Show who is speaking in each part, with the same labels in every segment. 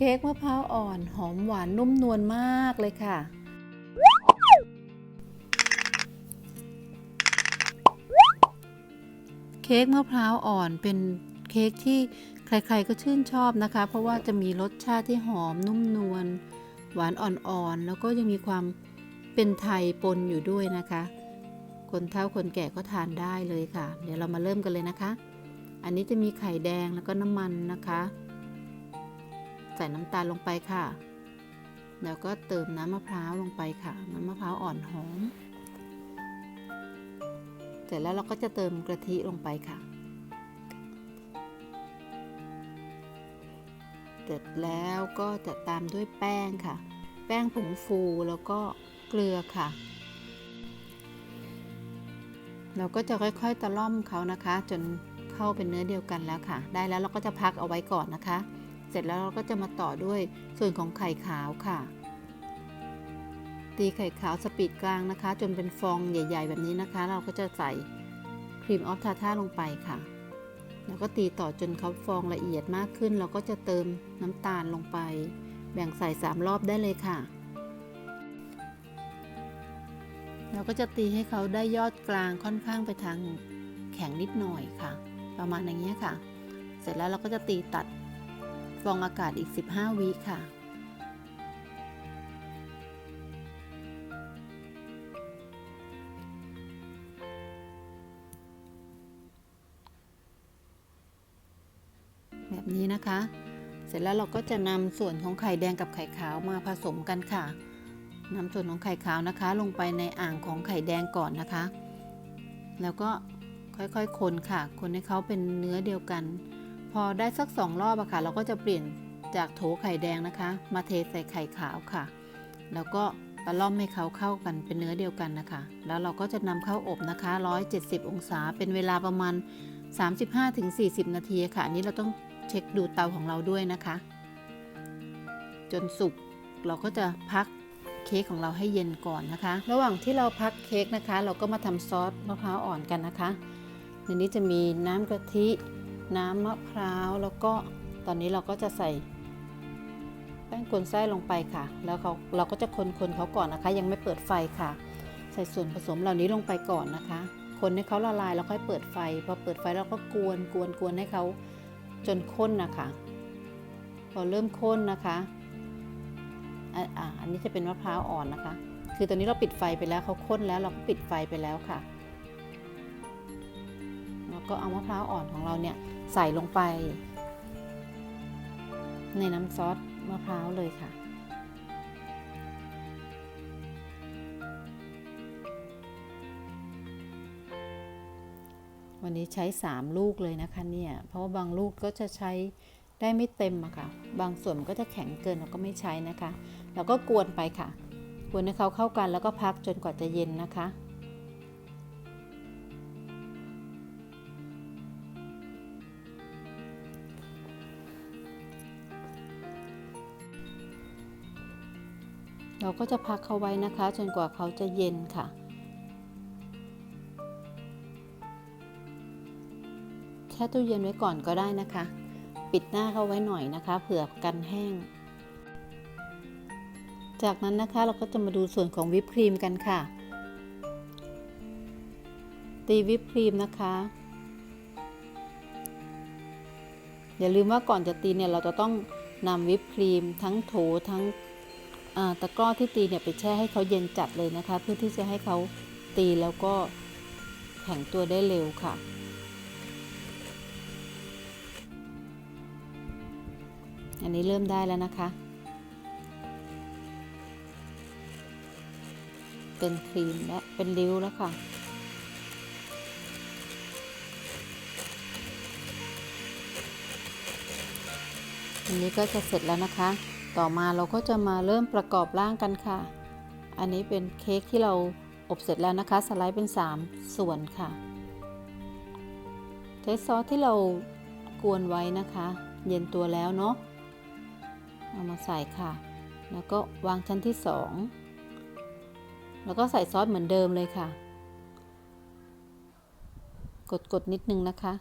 Speaker 1: เค้กมะพร้าวอ่อนหอมหวานนุ่มนวลมากเลยค่ะ เค้กมะพร้าวอ่อนเป็นเค้กที่ใครๆก็ชื่นชอบนะคะ เพราะว่าจะมีรสชาติที่หอมนุ่มนวลหวานอ่อนๆ แล้วก็ยังมีความเป็นไทยปนอยู่ด้วยนะคะ คนเฒ่าคนแก่ก็ทานได้เลยค่ะ เดี๋ยวเรามาเริ่มกันเลยนะคะ อันนี้จะมีไข่แดงแล้วก็น้ำมันนะคะ ใส่น้ำตาลลงไปค่ะ แล้วก็เติมน้ำมะพร้าวลงไปค่ะ น้ำมะพร้าวอ่อนหอม เสร็จแล้วเราก็จะเติมกะทิลงไปค่ะ เสร็จแล้วก็จะตามด้วยแป้งค่ะ แป้งผงฟูแล้วก็เกลือค่ะ เราก็จะค่อยๆตะล่อมเขานะคะ จนเข้าเป็นเนื้อเดียวกันแล้วค่ะ ได้แล้วเราก็จะพักเอาไว้ก่อนนะคะ เสร็จแล้วเราก็จะมาต่อด้วยส่วนของไข่ขาวค่ะ ตีไข่ขาวสปีดกลางนะคะ จนเป็นฟองใหญ่ ๆ แบบนี้นะคะ เราก็จะใส่ครีมออฟทาท่าลงไปค่ะ แล้วก็ตีต่อจนเขาฟองละเอียดมากขึ้น เราก็จะเติมน้ำตาลลงไป แบ่งใส่ 3 รอบได้เลยค่ะเราก็จะตีให้เขาได้ยอดกลางค่อนข้างไปทางแข็งนิดหน่อยค่ะ ประมาณอย่างนี้ยค่ะ เสร็จแล้วเราก็จะตีตัด ฟองอากาศอีก 15 วิค่ะ แบบนี้นะคะ เสร็จแล้วเราก็จะนำส่วนของไข่แดงกับไข่ขาวมาผสมกันค่ะนำส่วนของไข่ขาวนะคะ ลงไปในอ่างของไข่แดงก่อนนะคะ แล้วก็ค่อยๆคนค่ะ คนให้เขาเป็นเนื้อเดียวกัน พอได้สักสองรอบอะค่ะ เราก็จะเปลี่ยนจากโถไข่แดงนะคะ มาเทใส่ไข่ขาวค่ะ แล้วก็ตะล่อมให้เขาเข้ากันเป็นเนื้อเดียวกันนะคะ แล้วเราก็จะนำเข้าอบนะคะ 170 องศา เป็นเวลาประมาณ 35-40 นาทีค่ะ อันนี้เราต้องเช็คดูเตาของเราด้วยนะคะ จนสุกเราก็จะพักเค้กของเราให้เย็นก่อนนะคะ ระหว่างที่เราพักเค้กนะคะ เราก็มาทำซอสมะพร้าวอ่อนกันนะคะในนี้จะมีน้ำกะทิ น้ำมะพร้าวแล้วก็ตอนนี้เราก็จะใส่แป้งกวนไส้ลงไปค่ะ แล้วเขาเราก็จะคนๆเขาก่อนนะคะ ยังไม่เปิดไฟค่ะ ใส่ส่วนผสมเหล่านี้ลงไปก่อนนะคะ คนให้เขาละลายแล้วค่อยเปิดไฟ พอเปิดไฟเราก็กวนกวนกวนให้เขาจนข้นนะคะ พอเริ่มข้นนะคะอ่าอันนี้จะเป็นมะพร้าวอ่อนนะคะ คือตอนนี้เราปิดไฟไปแล้วเขาข้นแล้วเราก็ปิดไฟไปแล้วค่ะ แล้วก็เอามะพร้าวอ่อนของเราเนี่ย ใส่ลงไป ในน้ำซอสมะพร้าวเลยค่ะ วันนี้ใช้ 3 ลูกเลยนะคะเนี่ย เพราะว่าบางลูกก็จะใช้ได้ไม่เต็มอะค่ะ บางส่วนมันก็จะแข็งเกินเราก็ไม่ใช้นะคะเราก็กวนไปค่ะ กวนให้เขาเข้ากันแล้วก็พักจนกว่าจะเย็นนะคะ เราก็จะพักเขาไว้นะคะ จนกว่าเขาจะเย็นค่ะ แช่ตู้เย็นไว้ก่อนก็ได้นะคะ ปิดหน้าเขาไว้หน่อยนะคะ เผื่อกันแห้ง จากนั้นนะคะเราก็จะมาดูส่วนของวิปครีมกันค่ะ ตีวิปครีมนะคะอย่าลืมว่าก่อนจะตีเนี่ยเราจะต้องนำวิปครีมทั้งโถทั้ง ตะกร้อที่ตีเนี่ยไปแช่ให้เขาเย็นจัดเลยนะคะ เพื่อที่จะให้เขาตีแล้วก็แข็งตัวได้เร็วค่ะ อันนี้เริ่มได้แล้วนะคะ เป็นครีมและเป็นริ้วแล้วค่ะอันนี้ก็จะเสร็จแล้วนะคะ ต่อมาเราก็จะมาเริ่มประกอบร่างกันค่ะ อันนี้เป็นเค้กที่เราอบเสร็จแล้วนะคะ สไลด์เป็น 3 ส่วนค่ะใช้ซอสที่เรากวนไว้นะคะ เย็นตัวแล้วเนาะเอามาใส่ค่ะ แล้วก็วางชั้นที่ 2 แล้วก็ใส่ซอสเหมือนเดิมเลยค่ะ กดๆนิดนึงนะคะ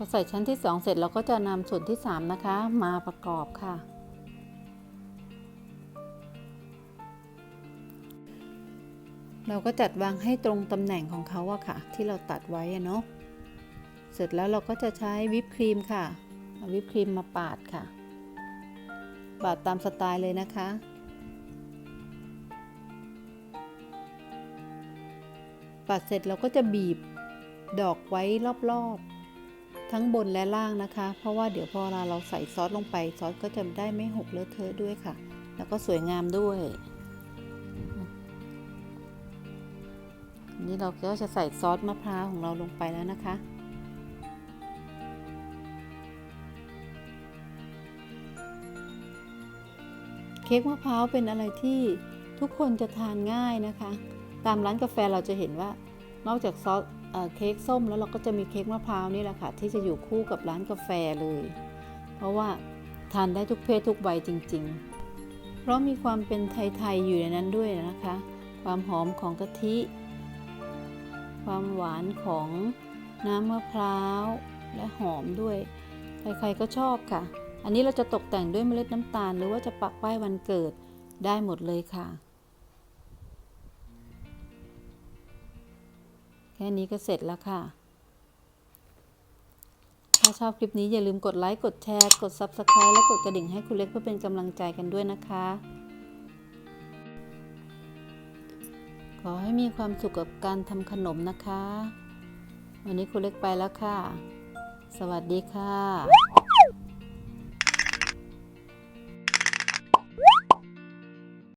Speaker 1: พอใส่ชั้นที่ 2 เสร็จเราก็จะนำส่วนที่ 3 นะคะ มาประกอบค่ะ เราก็จัดวางให้ตรงตำแหน่งของเขาอะค่ะ ที่เราตัดไว้เนาะเสร็จแล้วเราก็จะใช้วิปครีมค่ะวิปครีมมาปาดค่ะ ปาดตามสไตล์เลยนะคะปาดเสร็จเราก็จะบีบดอกไว้รอบๆ ทั้งบนและล่างนะคะ เพราะว่าเดี๋ยวพอเราเราใส่ซอสลงไปซอสก็จะได้ไม่หกเลอะเทอะด้วยค่ะ แล้วก็สวยงามด้วยนนี้เราก็จะใส่ซอสมะพร้าวของเราลงไปแล้วนะคะ เค้กมะพร้าวเป็นอะไรที่ทุกคนจะทานง่ายนะคะ ตามร้านกาแฟเราจะเห็นว่านอกจากซอส เค้กส้มแล้วเราก็จะมีเค้กมะพร้าวนี่แหละค่ะที่จะอยู่คู่กับร้านกาแฟเลย เพราะว่าทานได้ทุกเพศทุกวัยจริง ๆ เพราะมีความเป็นไทย ๆ อยู่ในนั้นด้วยนะคะ ความหอมของกะทิ ความหวานของน้ำมะพร้าวและหอมด้วย ใครๆก็ชอบค่ะ อันนี้เราจะตกแต่งด้วยเมล็ดน้ำตาล หรือว่าจะปักป้ายวันเกิดได้หมดเลยค่ะ แค่นี้ก็เสร็จแล้วค่ะ ถ้าชอบคลิปนี้อย่าลืมกดไลค์ กดแชร์ กด Subscribe และกดกระดิ่งให้คุณเล็กเพื่อเป็นกำลังใจกันด้วยนะคะ ขอให้มีความสุขกับการทำขนมนะคะ วันนี้คุณเล็กไปแล้วค่ะ สวัสดีค่ะ